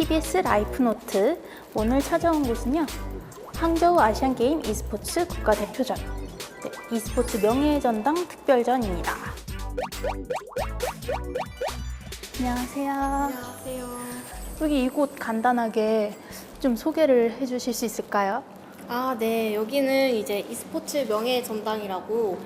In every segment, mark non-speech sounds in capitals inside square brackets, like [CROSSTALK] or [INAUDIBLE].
TBS 라이프노트 오늘 찾아온 곳은요 항저우 아시안게임 e스포츠 국가대표전 네, e스포츠 명예전당 특별전입니다 안녕하세요 안녕하세요. 여기 이곳 간단하게 좀 소개를 해주실 수 있을까요? 아, 네. 여기는 이제 e스포츠 명예 전당이라고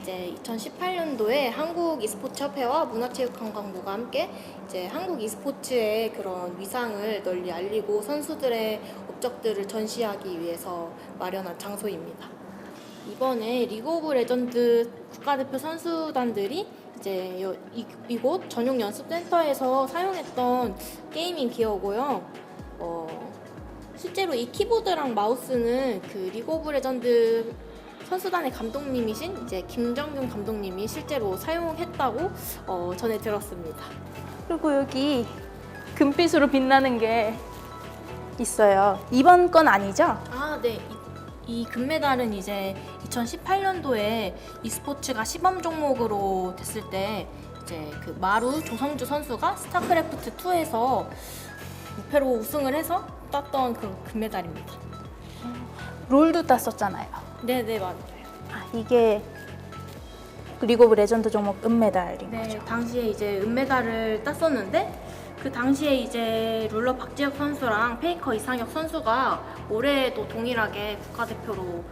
이제 2018년도에 한국 e스포츠 협회와 문화체육관광부가 함께 이제 한국 e스포츠의 그런 위상을 널리 알리고 선수들의 업적들을 전시하기 위해서 마련한 장소입니다. 이번에 리그 오브 레전드 국가대표 선수단들이 이제 이곳 전용 연습센터에서 사용했던 게이밍 기어고요. 어, 실제로 이 키보드랑 마우스는 그 리그 오브 레전드 선수단의 감독님이신 이제 김정균 감독님이 실제로 사용했다고 어, 전해 들었습니다. 그리고 여기 금빛으로 빛나는 게 있어요 이번 건 아니죠? 아, 네. 이, 이 금메달은 이제 2018년도에 e스포츠가 시범 종목으로 됐을 때 이제 그 마루 조성주 선수가 스타크래프트 2에서 무패로 우승을 해서 땄던 그 금메달입니다. 롤도 땄었잖아요 네, 네, 맞아요. 아 이게 리그 오브 레전드 종목 은메달인 네, 거죠 당시에 이제 은메달을 땄었는데 그 당시에 이제 룰러 박지혁 선수랑 페이커 이상혁 선수가 올해도 동일하게 국가대표로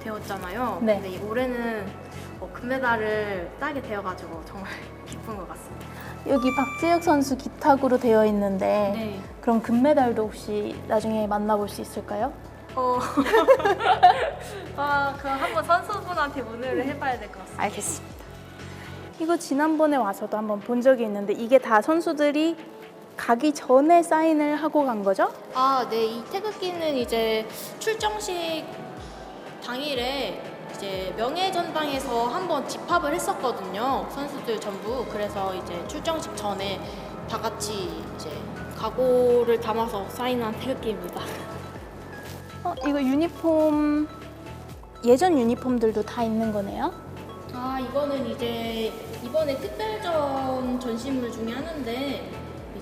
되었잖아요. 네. 근데 이 올해는 어, 금메달을 따게 되어가지고 정말 [LAUGHS] 기쁜 것 같습니다. 여기 박재혁 선수 기탁으로 되어 있는데 네. 그럼 금메달도 혹시 나중에 만나볼 수 있을까요? 어. [LAUGHS] 아, 그럼 한번 선수분한테 문의를 해봐야 될 것 같습니다. 알겠습니다. 이거 지난번에 와서도 한번 본 적이 있는데 이게 다 선수들이 가기 전에 사인을 하고 간 거죠? 아, 네. 이 태극기는 이제 출정식 당일에 이제 명예전당에서 한번 집합을 했었거든요. 선수들 전부. 그래서 이제 출정식 전에 다 같이 이제 각오를 담아서 사인한 태극기입니다. [LAUGHS] 어, 이거 유니폼 예전 유니폼들도 다 있는 거네요. 아, 이거는 이제 이번에 특별전 전시물 중에 하나인데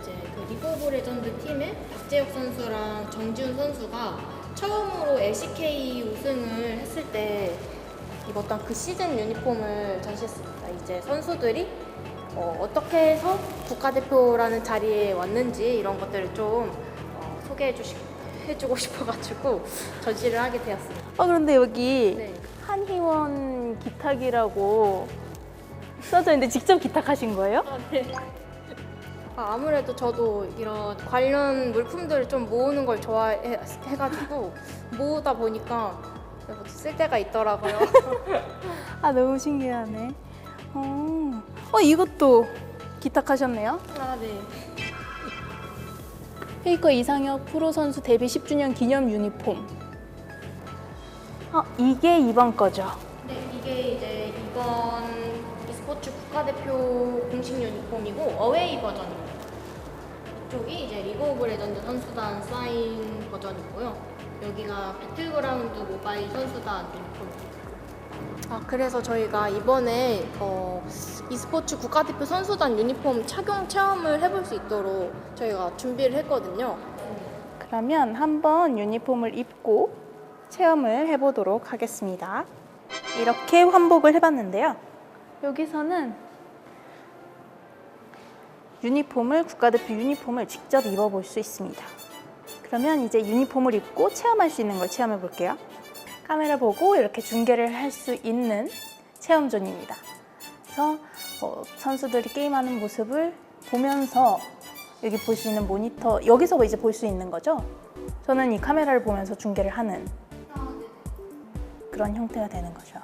이제 그 리그 오브 레전드 팀의 박재혁 선수랑 정지훈 선수가 처음으로 LCK 우승을 했을 때 입었던 그 시즌 유니폼을 전시했습니다. 이제 선수들이 어, 떻게 해서 국가대표라는 자리에 왔는지 이런 것들을 좀 어, 소개해 주시 해주고 [LAUGHS] 싶어가지고 전시를 하게 되었습니다. 어 그런데 여기 네. 한희원 기탁이라고 써져 있는데 직접 기탁하신 거예요? 아, 네. 아, 아무래도 저도 이런 관련 물품들을 좀 모으는 걸 좋아해가지고 모으다 보니까 쓸 때가 있더라고요. [LAUGHS] 아 너무 신기하네. 어, 어 이것도 기탁하셨네요. 아, 네. 페이커 이상혁 프로 선수 데뷔 10주년 기념 유니폼. 아 이게 이번 거죠. 네, 이게 이제 이번 e스포츠 국가대표 공식 유니폼이고 어웨이 버전입니다. 이쪽이 이제 리그 오브 레전드 선수단 사인 버전이고요. 여기가 배틀그라운드 모바일 선수단 유니폼입니다. 아, 그래서 저희가 이번에 어, e스포츠 국가대표 선수단 유니폼 착용 체험을 해볼 수 있도록 저희가 준비를 했거든요. 그러면 한번 유니폼을 입고 체험을 해보도록 하겠습니다. 이렇게 환복을 해봤는데요. 여기서는 유니폼을 국가대표 유니폼을 직접 입어볼 수 있습니다. 그러면 이제 유니폼을 입고 체험할 수 있는 걸 체험해 볼게요. 카메라 보고 이렇게 중계를 할 수 있는 체험존입니다. 그래서 어, 선수들이 게임하는 모습을 보면서 여기 보시는 모니터 여기서 이제 볼 수 있는 거죠. 저는 이 카메라를 보면서 중계를 하는 그런 형태가 되는 거죠.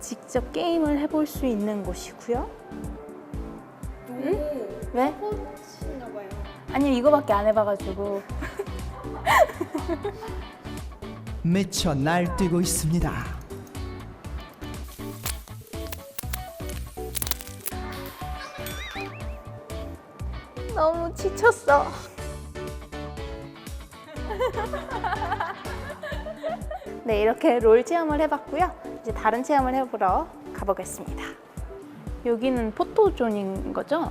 직접 게임을 해볼 수 있는 곳이고요. 응? 왜? 스포츠인가 봐요. 아니 이거밖에 안 해봐가지고 [LAUGHS] 미쳐 날뛰고 있습니다. 너무 지쳤어. 네, 이렇게 롤 체험을 해봤고요. 이제 다른 체험을 해보러 가보겠습니다. 여기는 포토존인 거죠?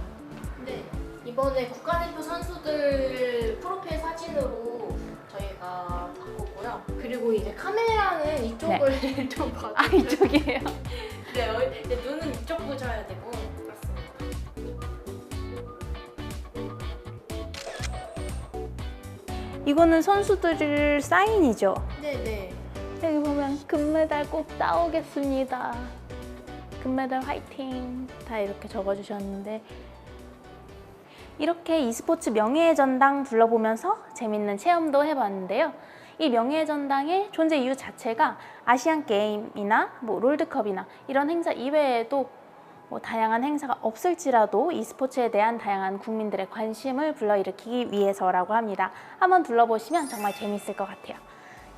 네, 이 이번에 국가대표 선수들 프로필 사진으로 이제 카메라는 이쪽을 [LAUGHS] 좀 봐주세요. 아 이쪽이에요. [LAUGHS] 네, 어, 이제 눈은 이쪽 보셔야 되고 그렇습니다. 이거는 선수들 사인이죠. 네네. 여기 보면 금메달 꼭 따오겠습니다. 금메달 화이팅 다 이렇게 적어주셨는데 이렇게 e스포츠 명예의 전당 둘러보면서 재밌는 체험도 해봤는데요. 이 명예의 전당의 존재 이유 자체가 아시안 게임이나 뭐 롤드컵이나 이런 행사 이외에도 뭐 다양한 행사가 없을지라도 e스포츠에 대한 다양한 국민들의 관심을 불러일으키기 위해서라고 합니다. 한번 둘러보시면 정말 재밌을 것 같아요.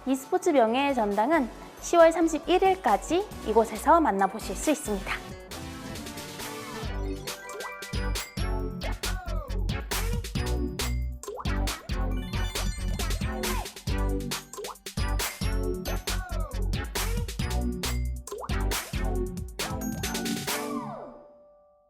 e스포츠 명예의 전당은 10월 31일까지 이곳에서 만나보실 수 있습니다.